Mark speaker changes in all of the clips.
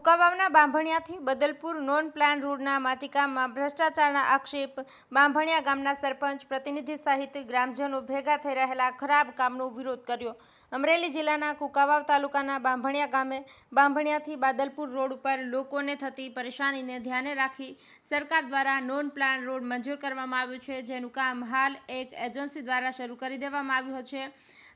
Speaker 1: બાંભણિયાથી Badalpur non plan રોડના માટીકામમાં ભ્રષ્ટાચારના આક્ષેપ. બાંભણિયા ગામના સરપંચ, પ્રતિનિધિ સહિત ગ્રામજનો ભેગા થઈ રહેલા ખરાબ કામનો વિરોધ કર્યો. અમરેલી જિલ્લાના કુકાવાવ તાલુકાના બાંભણિયા ગામે બાંભણિયાથી બાદલપુર રોડ ઉપર લોકોને થતી પરેશાનીને ધ્યાને રાખી સરકાર દ્વારા નોન પ્લાન રોડ મંજૂર કરવામાં આવ્યું છે. જેનું કામ હાલ એક એજન્સી દ્વારા શરૂ કરી દેવામાં આવ્યું છે.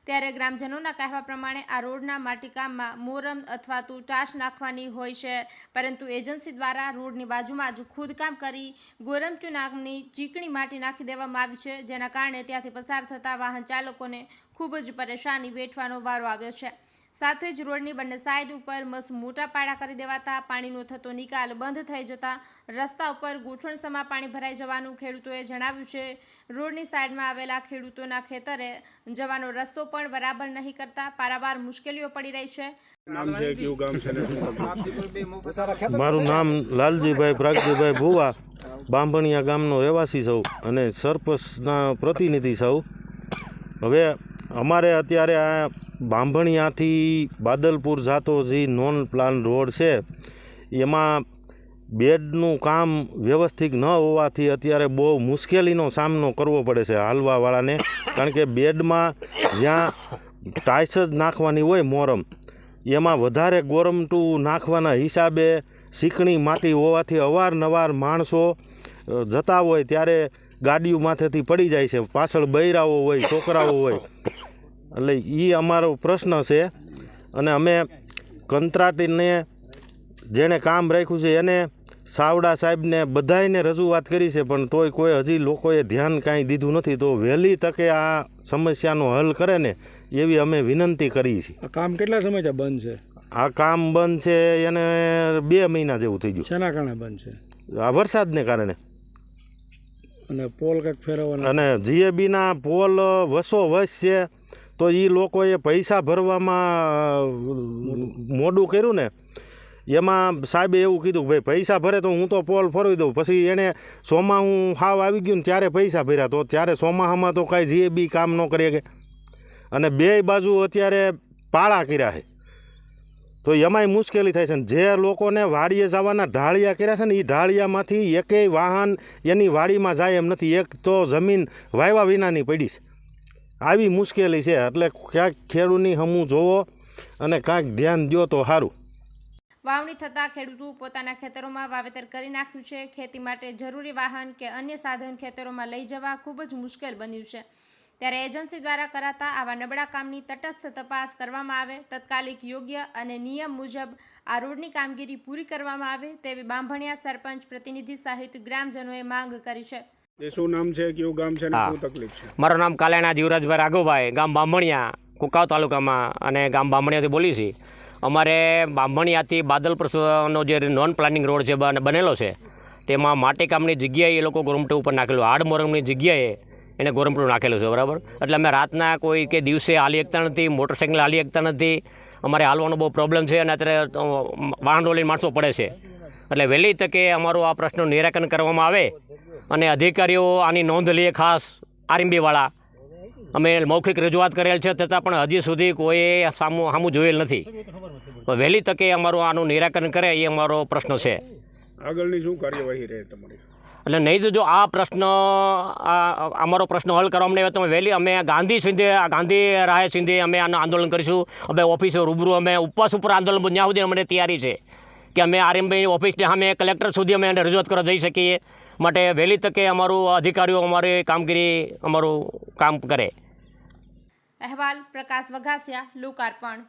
Speaker 1: ત્યારે ગ્રામજનોના કહેવા પ્રમાણે આ રોડના માટીકામમાં મોરમ અથવા તો ટાશ નાખવાની હોય છે. પરંતુ એજન્સી દ્વારા રોડની બાજુમાં જ ખોદકામ કરી ગોરમચુ નામની ચીકણી માટી નાખી દેવામાં આવી છે, જેના કારણે ત્યાંથી પસાર થતા વાહન ચાલકોને ખૂબ જ પરેશાની વેઠવાનો વારો આવ્યો છે. સાથે જ રોડની બંને સાઈડ ઉપર મસ્ત મોટા પાડા કરી દેવાતા પાણીનો થતો નિકાલ બંધ થઈ જતા રસ્તા ઉપર ગોઠણસમાં પાણી ભરાઈ જવાનું ખેડૂતોએ જણાવ્યું છે. રોડની સાઈડમાં આવેલા ખેડૂતોના ખેતરે જવાનો રસ્તો પણ બરાબર નહીં કરતા પારાવાર મુશ્કેલીઓ પડી રહી છે.
Speaker 2: મારું નામ લાલજીભાઈ પ્રાગજીભાઈ ભુવા બાંભણિયા ગામનો રહેવાસી સૌ અને સરપંચના પ્રતિનિધિ સૌ હવે અમારે અત્યારે આ બાંભણિયાથી બાદલપુર જાતો જે નોન પ્લાન રોડ છે, એમાં બેડનું કામ વ્યવસ્થિત ન હોવાથી અત્યારે બહુ મુશ્કેલીનો સામનો કરવો પડે છે હાલવાવાળાને, કારણ કે બેડમાં જ્યાં ટાઇસ જ નાખવાની હોય મોરમ, એમાં વધારે ગોરમટું નાખવાના હિસાબે શીકણી માટી હોવાથી અવારનવાર માણસો જતા હોય ત્યારે ગાડીઓ માથેથી પડી જાય છે. પાછળ બૈરાઓ હોય, છોકરાઓ હોય. એટલે એ અમારો પ્રશ્ન છે. અને અમે કંત્રાટીને જેણે કામ રાખ્યું છે એને સાવડા સાહેબને બધાને રજૂઆત કરી છે પણ તોય કોઈ હજી લોકોએ ધ્યાન કાંઈ દીધું નથી. તો વહેલી તકે આ સમસ્યાનો હલ કરે ને એવી અમે વિનંતી કરી છે
Speaker 3: કામ કેટલા સમય છે બંધ છે?
Speaker 2: આ કામ બંધ છે એને બે મહિના જેવું થઈ ગયું.
Speaker 3: શેના કારણે બંધ છે?
Speaker 2: આ વરસાદને કારણે.
Speaker 3: અને પોલ કંઈક ફેરવવાના?
Speaker 2: અને જીએબીના પોલ વસો વસ છે તો એ લોકોએ પૈસા ભરવામાં મોડું કર્યું ને, એમાં સાહેબે એવું કીધું ભાઈ પૈસા ભરે તો હું તો પોલ ફરવી દઉં. પછી એણે સોમા હું હાવ આવી ગયું ને ત્યારે પૈસા ભર્યા. તો ત્યારે સોમાહામાં તો કાંઈ જે બી કામ ન કરીએ કે અને બે બાજુ અત્યારે પાળા કર્યા છે. તો એમાંય મુશ્કેલી થાય છે. ને જે લોકોને વાડીએ જવાના ઢાળિયા કર્યા છે ને એ ઢાળિયામાંથી એકેય વાહન એની વાડીમાં જાય એમ નથી. એક તો જમીન વાયવા વિનાની પડી છે. આવી મુશ્કેલી છે. એટલે ક્યાંક ખેડૂતની હમું જોવો અને કાંઈક ધ્યાન દો તો સારું
Speaker 1: વાવણી થતાં ખેડૂતો પોતાના ખેતરોમાં વાવેતર કરી નાખ્યું છે. ખેતી માટે જરૂરી વાહન કે અન્ય સાધન ખેતરોમાં લઈ જવા ખૂબ જ મુશ્કેલ બન્યું છે. ત્યારે એજન્સી દ્વારા કરાતા આવા નબળા કામની તટસ્થ તપાસ કરવામાં આવે, તત્કાલિક યોગ્ય અને નિયમ મુજબ આ રોડની કામગીરી પૂરી કરવામાં આવે તેવી બાંભણિયા સરપંચ, પ્રતિનિધિ સહિત ગ્રામજનોએ માંગ કરી છે.
Speaker 3: એ શું નામ છે કયું ગામ છે ને શું તકલીફ છે.
Speaker 4: મારું નામ કાલેણા જીવરાજભાઈ રાઘોભાઈ ગામ બામણિયા કુકાવ તાલુકામાં અને ગામ બામણિયાથી બોલીએ છીએ અમારે બામણિયાથી બાદલપુરનો જે નોન પ્લાનિંગ રોડ છે બનેલો છે તેમાં માટીકામની જગ્યાએ એ લોકો ગોરમટું ઉપર નાખેલું આડમોરમની જગ્યાએ એને ગોરમટું નાખેલું છે બરાબર? એટલે અમે રાતના કોઈ કે દિવસે હાલી શકતા નથી મોટરસાઇકલ હાલી શકતા નથી અમારે હાલવાનો બહુ પ્રોબ્લેમ છે અને અત્યારે વાહન રોલીને માણસો પડે છે. એટલે વહેલી તકે અમારું આ પ્રશ્નનું નિરાકરણ કરવામાં આવે અને અધિકારીઓ આની નોંધ લઈએ ખાસ આરએમબીવાળા. અમે મૌખિક રજૂઆત કરેલ છે છતાં પણ હજી સુધી કોઈ સામું સામું જોયેલ નથી. વહેલી તકે અમારું આનું નિરાકરણ કરે એ અમારો પ્રશ્ન છે.
Speaker 3: આગળની શું કાર્યવાહી રહે તમારી?
Speaker 4: એટલે નહીં તો જો આ પ્રશ્ન અમારો પ્રશ્ન હલ કરવામાં આવે તો અમે વહેલી અમે ગાંધી સિંધે આ ગાંધી રાહે સિંધે અમે આનું આંદોલન કરીશું. અમે ઓફિસે રૂબરૂ અમે ઉપવાસ ઉપર આંદોલન ત્યાં સુધી અમને તૈયારી છે. કે અમે આરએમબી ઓફિસને અમે કલેક્ટર સુધી અમે એને રજૂઆત કરવા જઈ શકીએ. માટે વહેલી તકે અમારું અધિકારીઓ અમારી કામગીરી અમારું કામ કરે.
Speaker 1: અહેવાલ પ્રકાશ વઘાસિયા, લોકાર્પણ.